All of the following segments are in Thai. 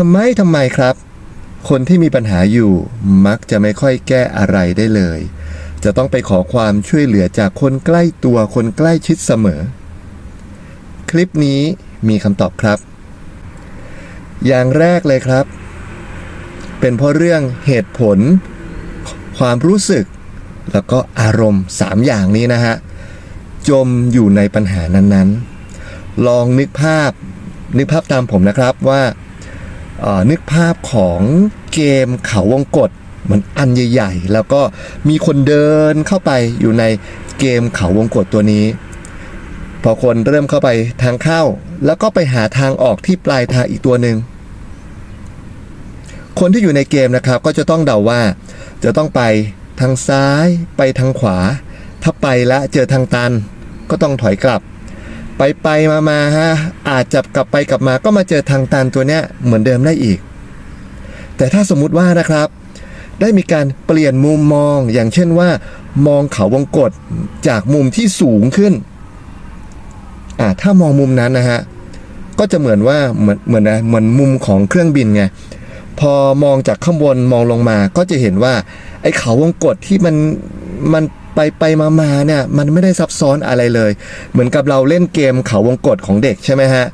ทำไมทำไมครับ คนที่มีปัญหาอยู่มักจะไม่ค่อยแก้อะไรได้เลย จะต้องไปขอความช่วยเหลือจากคนใกล้ตัวคนใกล้ชิดเสมอ คลิปนี้มีคำตอบครับ อย่างแรกเลยครับ เป็นเพราะเรื่องเหตุผล ความรู้สึก แล้วก็อารมณ์ 3 อย่างนี้นะฮะ จมอยู่ในปัญหานั้นๆ ลองนึกภาพนึกภาพตามผมนะครับว่า นึกภาพของเกมเขาวงกตเหมือนอันใหญ่ๆ แล้วก็มีคนเดินเข้าไปอยู่ในเกมเขาวงกตตัวนี้ พอคนเริ่มเข้าไปทางเข้า แล้วก็ไปหาทางออกที่ปลายทางอีกตัวหนึ่งคนที่อยู่ในเกมนะครับก็จะต้องเดาว่า จะต้องไปทางซ้ายไปทางขวา ถ้าไปแล้วเจอทางตัน ก็ต้องถอยกลับ ไปไปมามาฮะอาจจะกลับไปกลับมาก็มาเจอทางตันตัวเนี้ยเหมือนเดิมได้อีก แต่ถ้าสมมุติว่านะครับ ได้มีการเปลี่ยนมุมมองอย่างเช่นว่า มองเขาวงกฏจากมุมที่สูงขึ้นอ่าถ้ามองมุมนั้นนะฮะก็จะเหมือนว่าเหมือนเหมือนนะเหมือนมุมของเครื่องบินไงพอมองจากข้างบนมองลงมาก็จะเห็นว่าไอ้เขาวงกฏที่มันมัน ไปไปมามาเนี่ยมันไม่ได้ซับซ้อนอะไรเลย เหมือนกับเราเล่นเกมเขาวงกฏของเด็กใช่ไหมฮะ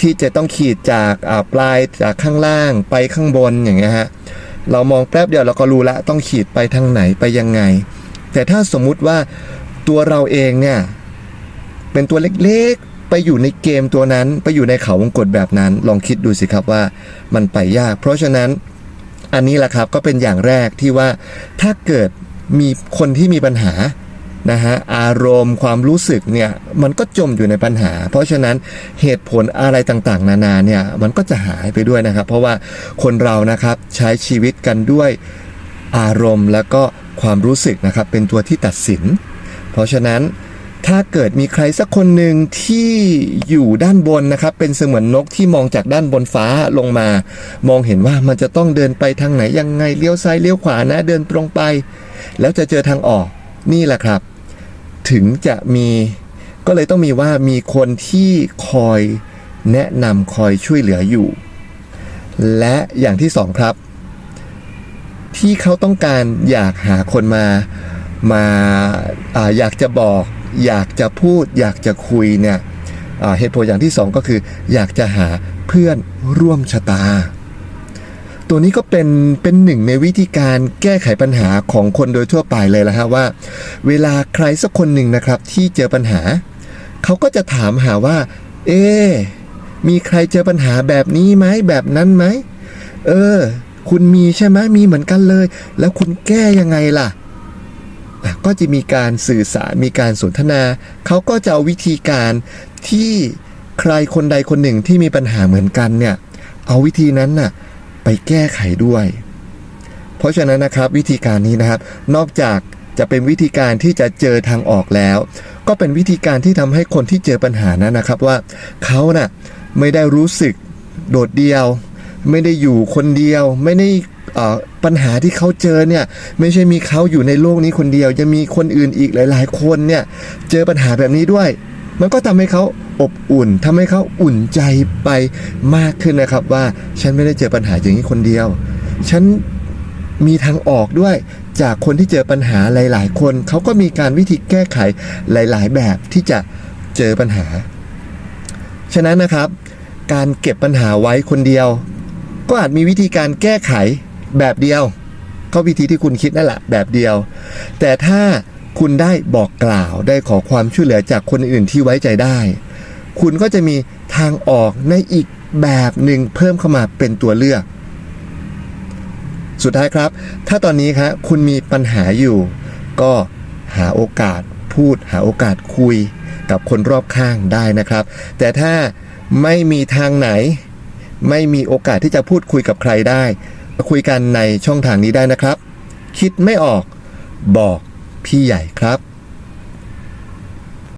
ที่จะต้องขีดจากอ่าปลายจากข้างล่างไปข้างบนอย่างเงี้ยฮะเรามองแป๊บเดียวเราก็รู้ละต้องขีดไปทางไหนไปยังไง แต่ถ้าสมมุติว่าตัวเราเองเนี่ยเป็นตัวเล็กๆ ไปอยู่ในเกมตัวนั้นไปอยู่ในเขาวงกฏแบบนั้น ลองคิดดูสิครับว่ามันไปยาก เพราะฉะนั้นอันนี้แหละครับก็เป็นอย่างแรกที่ว่าถ้าเกิด มีคนที่มีปัญหานะฮะอารมณ์ความรู้สึกเนี่ยมันก็จมอยู่ในปัญหา เพราะฉะนั้นเหตุผลอะไรต่างๆ นานาเนี่ยมันก็จะหายไปด้วยนะครับ เพราะว่าคนเรานะครับใช้ชีวิตกันด้วยอารมณ์แล้วก็ความรู้สึกนะครับเป็นตัวที่ตัดสิน เพราะฉะนั้น ถ้าเกิดมีใครสักคนหนึ่งที่อยู่ด้านบนนะครับ เป็นเสมือนนกที่มองจากด้านบนฟ้าลงมา มองเห็นว่ามันจะต้องเดินไปทางไหนยังไงเลี้ยวซ้ายเลี้ยวขวานะเดินตรงไป แล้วจะเจอทางออกนี่แหละครับ ถึงจะมีก็เลยต้องมีว่ามีคนที่คอยแนะนำคอยช่วยเหลืออยู่ และอย่างที่สองครับ ที่เขาต้องการอยากหาคนมามาอาอยากจะบอก อยากจะพูดอยากจะคุยเนี่ยเหตุผลอย่างที่สองก็คือ อยากจะหาเพื่อนร่วมชะตา ตัวนี้ก็เป็นเป็นหนึ่งในวิธีการแก้ไขปัญหาของคนโดยทั่วไปเลยละฮะว่า เวลาใครสักคนหนึ่งนะครับที่เจอปัญหา เขาก็จะถามหาว่า เอ๊มีใครเจอปัญหาแบบนี้ไหมแบบนั้นไหมเออ คุณมีใช่ไหมมีเหมือนกันเลย แล้วคุณแก้ยังไงล่ะ ก็จะมีการสื่อสารมีการสนทนา เขาก็จะเอาวิธีการที่ใครคนใดคนหนึ่งที่มีปัญหาเหมือนกันเนี่ยเอาวิธีนั้นน่ะไปแก้ไขด้วย เพราะฉะนั้นนะครับวิธีการนี้นะครับ นอกจากจะเป็นวิธีการที่จะเจอทางออกแล้ว ก็เป็นวิธีการที่ทำให้คนที่เจอปัญหานั้นนะครับว่าเขาน่ะไม่ได้รู้สึกโดดเดียว ไม่ได้อยู่คนเดียว ไม่ได้ ปัญหาที่เขาเจอเนี่ยไม่ใช่มีเขาอยู่ในโลกนี้คนเดียว ยังมีคนอื่นอีกหลาย ๆ คนเนี่ยเจอปัญหาแบบนี้ด้วย มันก็ทำให้เขาอบอุ่นทำให้เขาอุ่นใจไปมากขึ้นนะครับว่าฉันไม่ได้เจอปัญหาอย่างนี้คนเดียว ฉันมีทางออกด้วยจากคนที่เจอปัญหาหลาย ๆ คนเขาก็มีการวิธีแก้ไขหลาย ๆ แบบที่จะเจอปัญหา ฉะนั้นนะครับ การเก็บปัญหาไว้คนเดียว ก็อาจมีวิธีการแก้ไข แบบเดียว ก็วิธีที่คุณคิดนั่นแหละแบบเดียว แต่ถ้าคุณได้บอกกล่าวได้ขอความช่วยเหลือจากคนอื่นที่ไว้ใจได้ คุณก็จะมีทางออกในอีกแบบหนึ่งเพิ่มเข้ามาเป็นตัวเลือก สุดท้ายครับ ถ้าตอนนี้ครับคุณมีปัญหาอยู่ ก็หาโอกาสพูด หาโอกาสคุยกับคนรอบข้างได้นะครับ แต่ถ้าไม่มีทางไหน ไม่มีโอกาสที่จะพูดคุยกับใครได้ คุยกันในช่องทางนี้ได้นะครับ คิดไม่ออกบอกพี่ใหญ่ครับ